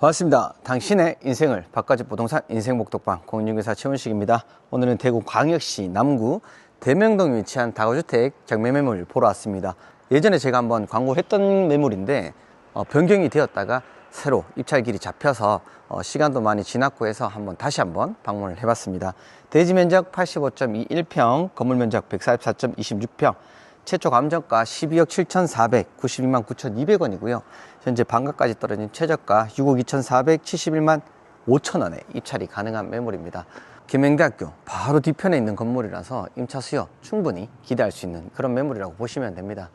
반갑습니다. 당신의 인생을 바꿔줄 부동산 인생 목독방 공인중개사 최원식입니다. 오늘은 대구 광역시 남구 대명동에 위치한 다가주택 경매 매물 보러 왔습니다. 예전에 제가 한번 광고했던 매물인데 어, 변경이 되었다가 새로 입찰길이 잡혀서 어, 시간도 많이 지났고 해서 한번 다시 한번 방문을 해봤습니다. 대지 면적 85.21평, 건물 면적 144.26평, 최초 감정가 12억 7,492만 9,200원이고요. 현재 반가까지 떨어진 최저가 6억 2,471만 5천 원에 입찰이 가능한 매물입니다. 김행대학교 바로 뒤편에 있는 건물이라서 임차 수요 충분히 기대할 수 있는 그런 매물이라고 보시면 됩니다.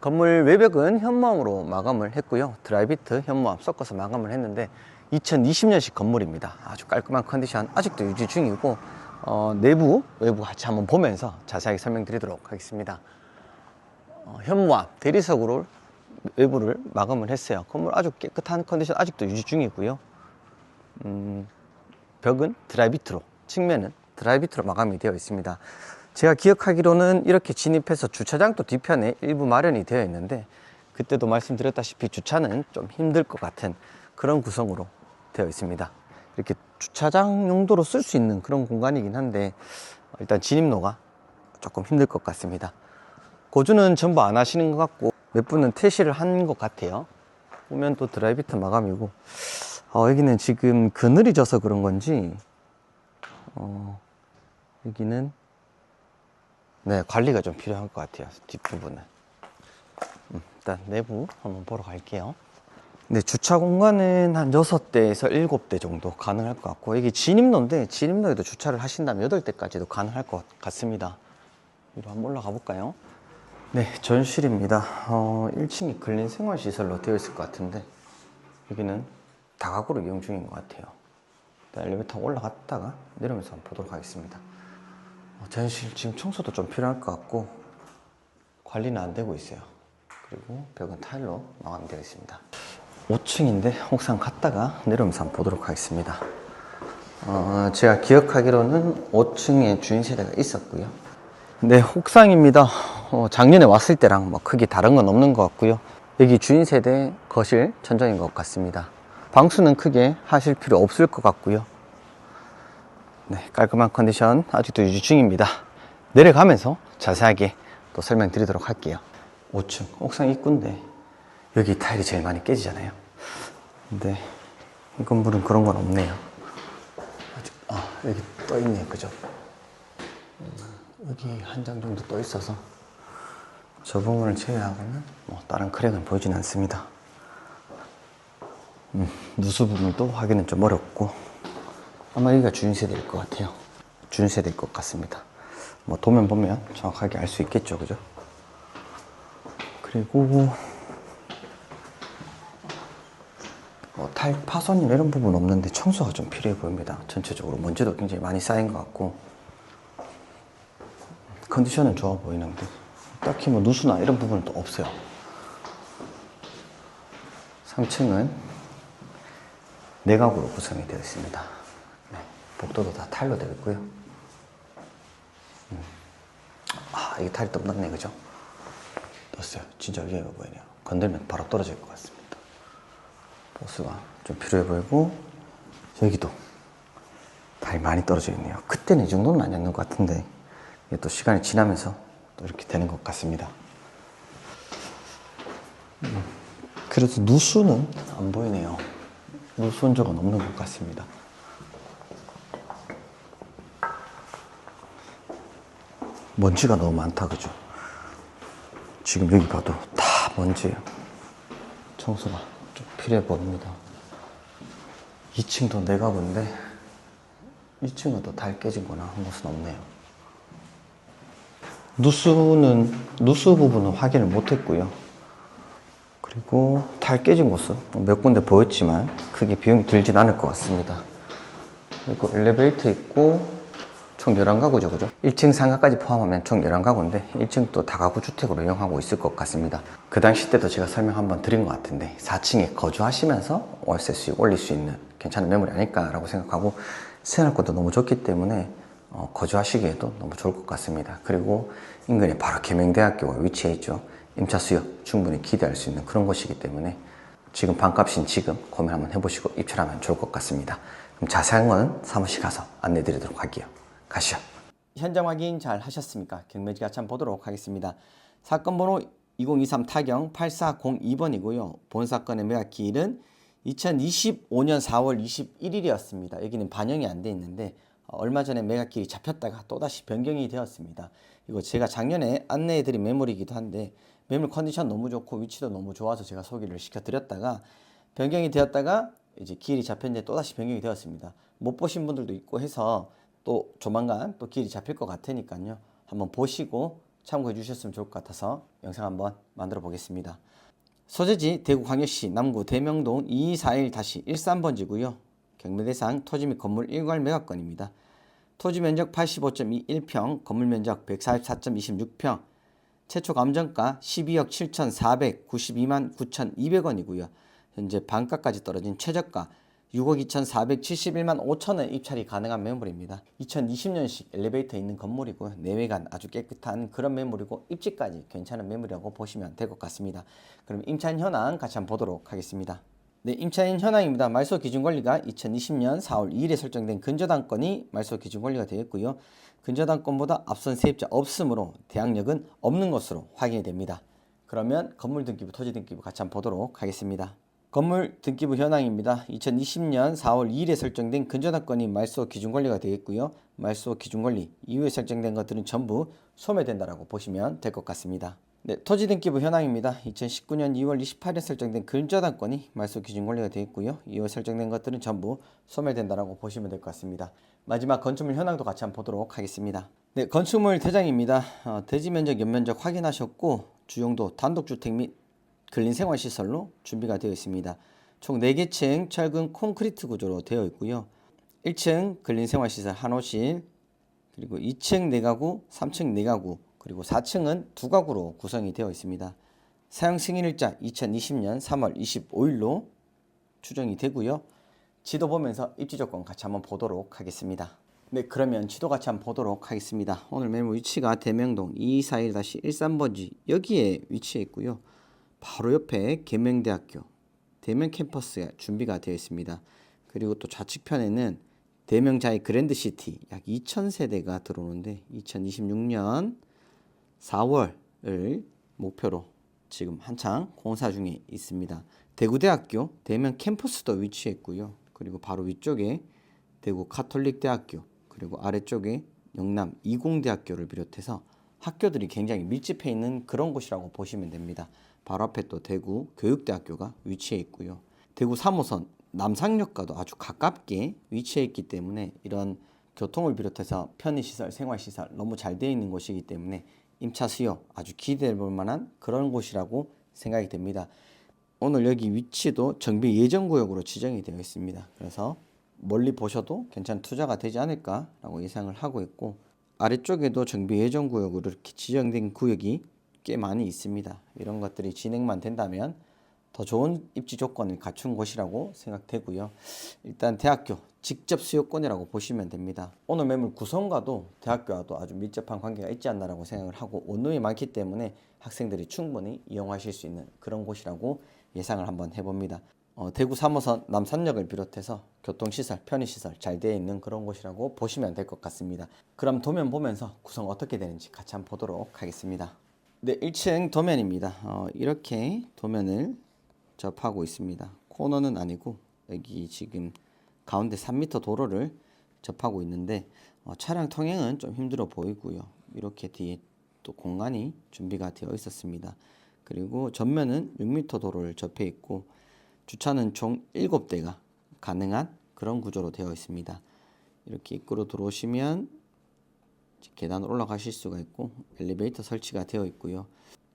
건물 외벽은 현무암으로 마감을 했고요. 드라이비트, 현무암 섞어서 마감을 했는데 2020년식 건물입니다. 아주 깔끔한 컨디션 아직도 유지 중이고 어, 내부, 외부 같이 한번 보면서 자세하게 설명드리도록 하겠습니다. 어, 현무암 대리석으로 외부를 마감을 했어요. 건물 아주 깨끗한 컨디션 아직도 유지 중이고요. 음, 벽은 드라이비트로, 측면은 드라이비트로 마감이 되어 있습니다. 제가 기억하기로는 이렇게 진입해서 주차장도 뒤편에 일부 마련이 되어 있는데 그때도 말씀드렸다시피 주차는 좀 힘들 것 같은 그런 구성으로 되어 있습니다. 이렇게 주차장 용도로 쓸 수 있는 그런 공간이긴 한데 일단 진입로가 조금 힘들 것 같습니다. 고주는 전부 안 하시는 것 같고 몇 분은 퇴실을 한것 같아요. 보면 또 드라이비트 마감이고. 어, 여기는 지금 그늘이 져서 그런 건지 어, 여기는 네 관리가 좀 필요한 것 같아요 뒷부분은. 음, 일단 내부 한번 보러 갈게요. 네 주차 공간은 한 6대에서 7대 정도 가능할 것 같고 여기 진입로인데 진입로에도 주차를 하신다면 8대까지도 가능할 것 같습니다. 위로 한번 올라가 볼까요 네 전실입니다 어, 1층이 근린 생활시설로 되어 있을 것 같은데 여기는 다각으로 이용 중인 것 같아요 엘리베이터 올라갔다가 내려오면서 한번 보도록 하겠습니다 어, 전실 지금 청소도 좀 필요할 것 같고 관리는 안 되고 있어요. 그리고 벽은 타일로 마감되어 있습니다. 5층인데 옥상 갔다가 내려오면서 한번 보도록 하겠습니다. 어, 제가 기억하기로는 5층에 주인 세대가 있었고요. 네, 옥상입니다. 어, 작년에 왔을 때랑 뭐 크게 다른 건 없는 것 같고요. 여기 주인 세대 거실 천정인 것 같습니다. 방수는 크게 하실 필요 없을 것 같고요. 네, 깔끔한 컨디션 아직도 유지 중입니다. 내려가면서 자세하게 또 설명드리도록 할게요. 5층 옥상 입구인데 여기 타일이 제일 많이 깨지잖아요. 근데 이 건물은 그런 건 없네요. 아직 아 여기 떠 있네요, 그죠? 음, 여기 한 장 정도 떠 있어서 저 부분을 제외하고는 뭐 다른 크랙은 보이진 않습니다. 음, 누수 부분도 확인은 좀 어렵고 아마 여기가 주인 세대일 것 같아요. 주인 세대일 것 같습니다. 뭐 도면 보면 정확하게 알 수 있겠죠, 그죠? 그리고 뭐 타일 파손이나 이런 부분 없는데 청소가 좀 필요해 보입니다. 전체적으로 먼지도 굉장히 많이 쌓인 것 같고 컨디션은 좋아 보이는데 딱히 뭐 누수나 이런 부분은 또 없어요. 3층은 내각으로 구성이 되어 있습니다. 네, 복도도 다 타일로 되어 있고요. 음. 아, 이게 타일이 또 떴네, 그죠? 떴어요. 진짜 위험해 보이네요. 건들면 바로 떨어질 것 같습니다. 보스가 좀 필요해 보이고, 여기도 타일 많이 떨어져 있네요. 그때는 이 정도는 아니었는 것 같은데, 이게 또 시간이 지나면서 또 이렇게 되는 것 같습니다. 음, 그래도 누수는 안 보이네요. 누수 흔적은 없는 것 같습니다. 먼지가 너무 많다, 그죠? 지금 여기 봐도 다 먼지예요. 청소가 좀 필요해 보입니다. 2층도 내가 본데 2층은 또 달 깨진 거나 한 것은 없네요. 누수는, 누수 부분은 확인을 못 했고요. 그리고 달 깨진 곳은 몇 군데 보였지만 크게 비용이 들진 않을 것 같습니다. 그리고 엘리베이터 있고 총 11가구죠, 그죠? 1층 상가까지 포함하면 총 11가구인데 1층 또 다가구 주택으로 이용하고 있을 것 같습니다. 그 당시 때도 제가 설명 한번 드린 것 같은데 4층에 거주하시면서 월세 수익 올릴 수 있는 괜찮은 매물이 아닐까라고 생각하고 생활권도 너무 좋기 때문에 어, 거주하시기에도 너무 좋을 것 같습니다. 그리고 인근에 바로 계명대학교가 위치해 있죠. 임차 수요 충분히 기대할 수 있는 그런 곳이기 때문에 지금 반값인 지금 고민 한번 해보시고 입찰하면 좋을 것 같습니다. 그럼 자세한 건 사무실 가서 안내 드리도록 할게요. 가시죠. 현장 확인 잘 하셨습니까? 경매지 같이 한번 보도록 하겠습니다. 사건 번호 2023 타경 8402번이고요. 본 사건의 매각 기일은 2025년 4월 21일이었습니다. 여기는 반영이 안 돼 있는데 어, 얼마 전에 매각길이 잡혔다가 또다시 변경이 되었습니다. 이거 제가 작년에 안내해드린 매물이기도 한데 매물 컨디션 너무 좋고 위치도 너무 좋아서 제가 소개를 시켜드렸다가 변경이 되었다가 이제 길이 잡혔는데 또다시 변경이 되었습니다. 못 보신 분들도 있고 해서 또 조만간 또 길이 잡힐 것 같으니까요. 한번 보시고 참고해 주셨으면 좋을 것 같아서 영상 한번 만들어 보겠습니다. 소재지 대구 광역시 남구 대명동 2241-13번지고요. 경매 대상 토지 및 건물 일괄 매각건입니다. 토지 면적 85.21평, 건물 면적 144.26평, 최초 감정가 12억 7,492만 9,200원이고요. 현재 반가까지 떨어진 최저가 6억 2,471만 5천 원 입찰이 가능한 매물입니다. 2020년식 엘리베이터 있는 건물이고요. 내외관 아주 깨끗한 그런 매물이고 입지까지 괜찮은 매물이라고 보시면 될 것 같습니다. 그럼 임차인 현황 같이 한번 보도록 하겠습니다. 네, 임차인 현황입니다. 말소 기준 권리가 2020년 4월 2일에 설정된 근저당권이 말소 기준 권리가 되어 있고요. 근저당권보다 앞선 세입자 없으므로 대항력은 없는 것으로 확인이 됩니다. 그러면 건물 등기부, 토지 등기부 같이 한번 보도록 하겠습니다. 건물 등기부 현황입니다. 2020년 4월 2일에 설정된 근저당권이 말소 기준 권리가 되겠고요. 말소 기준 권리 이후에 설정된 것들은 전부 소멸된다라고 보시면 될 것 같습니다. 네, 토지 등기부 현황입니다. 2019년 2월 28일 설정된 근저당권이 말소 기준 권리가 되어 있고요. 이후 설정된 것들은 전부 소멸된다라고 보시면 될 것 같습니다. 마지막 건축물 현황도 같이 한번 보도록 하겠습니다. 네, 건축물 대장입니다. 어, 대지 면적, 연면적 확인하셨고 주용도 단독주택 및 근린 생활시설로 준비가 되어 있습니다. 총 4개 층 철근 콘크리트 구조로 되어 있고요. 1층 근린 생활시설 한호실, 그리고 2층 4가구, 3층 4가구, 그리고 4층은 2가구로 구성이 되어 있습니다. 사용 승인일자 2020년 3월 25일로 추정이 되고요. 지도 보면서 입지 조건 같이 한번 보도록 하겠습니다. 네, 그러면 지도 같이 한번 보도록 하겠습니다. 오늘 매물 위치가 대명동 2241-13번지 여기에 위치해 있고요. 바로 옆에 계명대학교 대명 캠퍼스가 준비가 되어 있습니다. 그리고 또 좌측편에는 대명자의 그랜드시티 약 2,000세대가 들어오는데 2026년 4월을 목표로 지금 한창 공사 중에 있습니다. 대구대학교 대명 캠퍼스도 위치해 있고요. 그리고 바로 위쪽에 대구 카톨릭대학교 그리고 아래쪽에 영남 이공대학교를 비롯해서 학교들이 굉장히 밀집해 있는 그런 곳이라고 보시면 됩니다. 바로 앞에 또 대구 교육대학교가 위치해 있고요. 대구 3호선 남상역과도 아주 가깝게 위치해 있기 때문에 이런 교통을 비롯해서 편의시설, 생활시설 너무 잘 되어 있는 곳이기 때문에 임차 수요 아주 기대해 볼 만한 그런 곳이라고 생각이 됩니다. 오늘 여기 위치도 정비 예정 구역으로 지정이 되어 있습니다. 그래서 멀리 보셔도 괜찮은 투자가 되지 않을까라고 예상을 하고 있고 아래쪽에도 정비 예정 구역으로 이렇게 지정된 구역이 꽤 많이 있습니다. 이런 것들이 진행만 된다면 더 좋은 입지 조건을 갖춘 곳이라고 생각되고요. 일단 대학교 직접 수요권이라고 보시면 됩니다. 오늘 매물 구성과도 대학교와도 아주 밀접한 관계가 있지 않나라고 생각을 하고 원룸이 많기 때문에 학생들이 충분히 이용하실 수 있는 그런 곳이라고 예상을 한번 해봅니다. 어, 대구 3호선 남산역을 비롯해서 교통시설, 편의시설 잘 되어 있는 그런 곳이라고 보시면 될 것 같습니다. 그럼 도면 보면서 구성 어떻게 되는지 같이 한번 보도록 하겠습니다. 네, 1층 도면입니다. 어, 이렇게 도면을 접하고 있습니다. 코너는 아니고 여기 지금 가운데 3m 도로를 접하고 있는데 어, 차량 통행은 좀 힘들어 보이고요. 이렇게 뒤에 또 공간이 준비가 되어 있었습니다. 그리고 전면은 6m 도로를 접해 있고 주차는 총 7대가 가능한 그런 구조로 되어 있습니다. 이렇게 입구로 들어오시면 계단을 올라가실 수가 있고 엘리베이터 설치가 되어 있고요.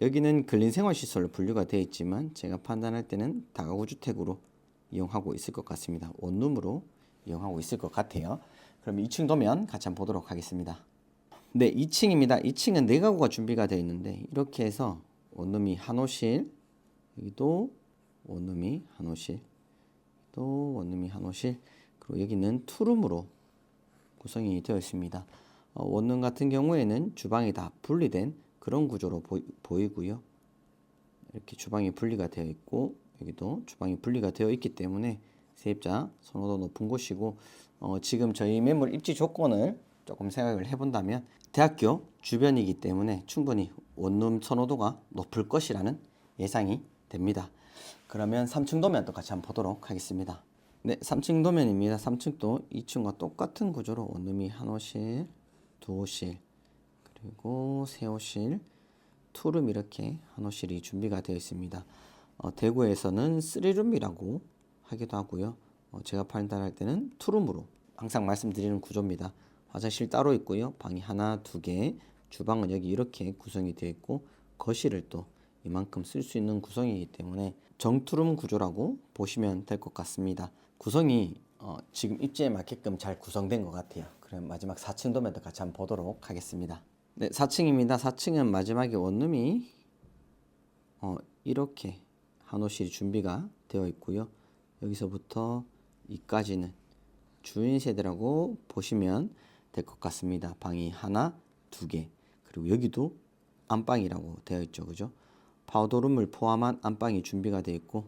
여기는 근린생활시설로 분류가 되어 있지만 제가 판단할 때는 다가구 주택으로 이용하고 있을 것 같습니다. 원룸으로 이용하고 있을 것 같아요. 그럼 2층 도면 같이 한번 보도록 하겠습니다. 네, 2층입니다. 2층은 네 가구가 준비가 되어 있는데 이렇게 해서 원룸이 한 호실, 여기도 원룸이 한 호실, 또 원룸이 한 호실, 그리고 여기는 투룸으로 구성이 되어 있습니다. 어, 원룸 같은 경우에는 주방이 다 분리된 그런 구조로 보이, 보이고요. 이렇게 주방이 분리가 되어 있고 여기도 주방이 분리가 되어 있기 때문에 세입자 선호도 높은 곳이고 어, 지금 저희 매물 입지 조건을 조금 생각을 해본다면 대학교 주변이기 때문에 충분히 원룸 선호도가 높을 것이라는 예상이 됩니다. 그러면 3층 도면도 같이 한번 보도록 하겠습니다. 네, 3층 도면입니다. 3층도 2층과 똑같은 구조로 원룸이 한 호실, 두 호실, 그리고 세 호실, 투룸 이렇게 한 호실이 준비가 되어 있습니다. 어, 대구에서는 쓰리룸이라고 하기도 하고요. 어, 제가 판단할 때는 투룸으로 항상 말씀드리는 구조입니다. 화장실 따로 있고요. 방이 하나, 두 개, 주방은 여기 이렇게 구성이 되어 있고 거실을 또 이만큼 쓸 수 있는 구성이기 때문에 정투룸 구조라고 보시면 될 것 같습니다. 구성이 어, 지금 입지에 맞게끔 잘 구성된 것 같아요. 그럼 마지막 4층 도면도 같이 한번 보도록 하겠습니다. 네, 4층입니다. 4층은 마지막에 원룸이 어, 이렇게 한호실이 준비가 되어 있고요. 여기서부터 이까지는 주인 세대라고 보시면 될 것 같습니다. 방이 하나, 두 개. 그리고 여기도 안방이라고 되어 있죠. 그죠? 파우더룸을 포함한 안방이 준비가 되어 있고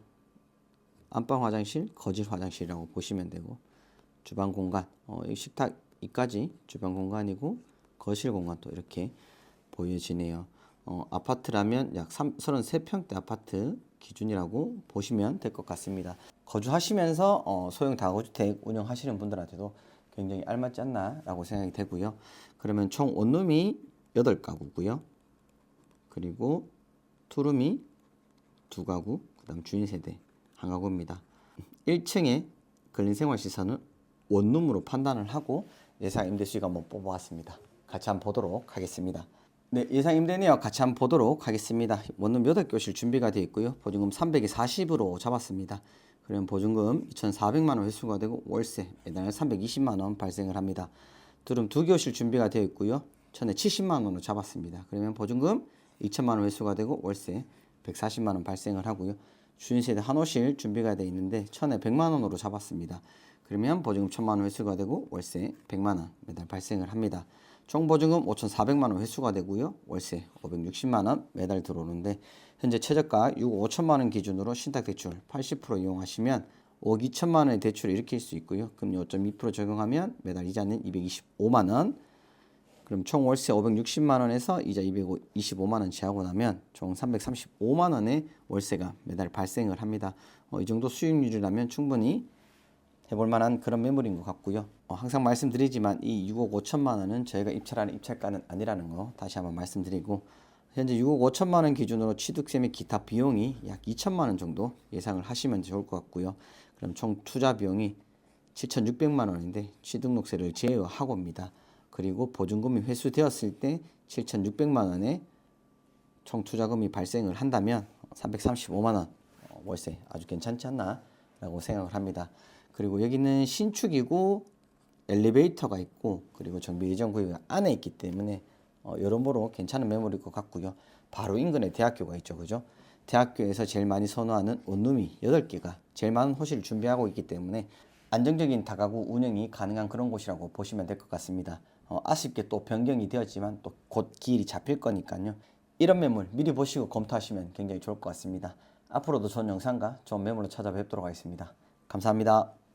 안방 화장실, 거실 화장실이라고 보시면 되고 주방 공간, 어, 이 식탁 이까지 주방 공간이고 거실 공간도 이렇게 보여지네요. 어, 아파트라면 약 3, 33평대 아파트 기준이라고 보시면 될 것 같습니다. 거주하시면서 어, 소형 다가구주택 운영하시는 분들한테도 굉장히 알맞지 않나라고 생각이 되고요. 그러면 총 원룸이 8가구고요. 그리고 투룸이 두 가구, 그 다음 주인 세대 한 가구입니다. 1층에 근린생활시설은 원룸으로 판단을 하고 예상 임대수익 한번 뽑아왔습니다. 같이 한번 보도록 하겠습니다. 네, 예상 임대네요. 같이 한번 보도록 하겠습니다. 원룸 8교실 준비가 되어 있고요. 보증금 300에 40으로 잡았습니다. 그러면 보증금 2,400만 원 회수가 되고 월세 매달 320만 원 발생을 합니다. 두룸 두 교실 준비가 되어 있고요. 전에 70만 원으로 잡았습니다. 그러면 보증금 2천만 원 회수가 되고 월세 140만 원 발생을 하고요. 주인세대 한 호실 준비가 되어 있는데 천에 100만 원으로 잡았습니다. 그러면 보증금 1000만 원 회수가 되고 월세 100만 원 매달 발생을 합니다. 총 보증금 5,400만 원 회수가 되고요. 월세 560만 원 매달 들어오는데 현재 최저가 6억 5천만 원 기준으로 신탁 대출 80% 이용하시면 5억 2천만 원의 대출을 일으킬 수 있고요. 금리 5.2% 적용하면 매달 이자는 225만 원. 그럼 총 월세 560만 원에서 이자 225만 원 제하고 나면 총 335만 원의 월세가 매달 발생을 합니다. 어, 이 정도 수익률이라면 충분히 해볼 만한 그런 매물인 것 같고요. 어, 항상 말씀드리지만 이 6억 5천만 원은 저희가 입찰하는 입찰가는 아니라는 거 다시 한번 말씀드리고 현재 6억 5천만 원 기준으로 취득세 및 기타 비용이 약 2천만 원 정도 예상을 하시면 좋을 것 같고요. 그럼 총 투자 비용이 7,600만 원인데 취등록세를 제외하고입니다. 그리고 보증금이 회수되었을 때 7,600만 원의 총 투자금이 발생을 한다면 335만 원 어, 월세 아주 괜찮지 않나라고 생각을 합니다. 그리고 여기는 신축이고 엘리베이터가 있고 그리고 정비 예정 구역 안에 있기 때문에 어, 여러모로 괜찮은 매물일 것 같고요. 바로 인근에 대학교가 있죠. 그죠? 대학교에서 제일 많이 선호하는 원룸이 8개가 제일 많은 호실을 준비하고 있기 때문에 안정적인 다가구 운영이 가능한 그런 곳이라고 보시면 될 것 같습니다. 어, 아쉽게 또 변경이 되었지만 또곧 기일이 잡힐 거니까요. 이런 매물 미리 보시고 검토하시면 굉장히 좋을 것 같습니다. 앞으로도 좋은 영상과 좋은 매물로 찾아뵙도록 하겠습니다. 감사합니다.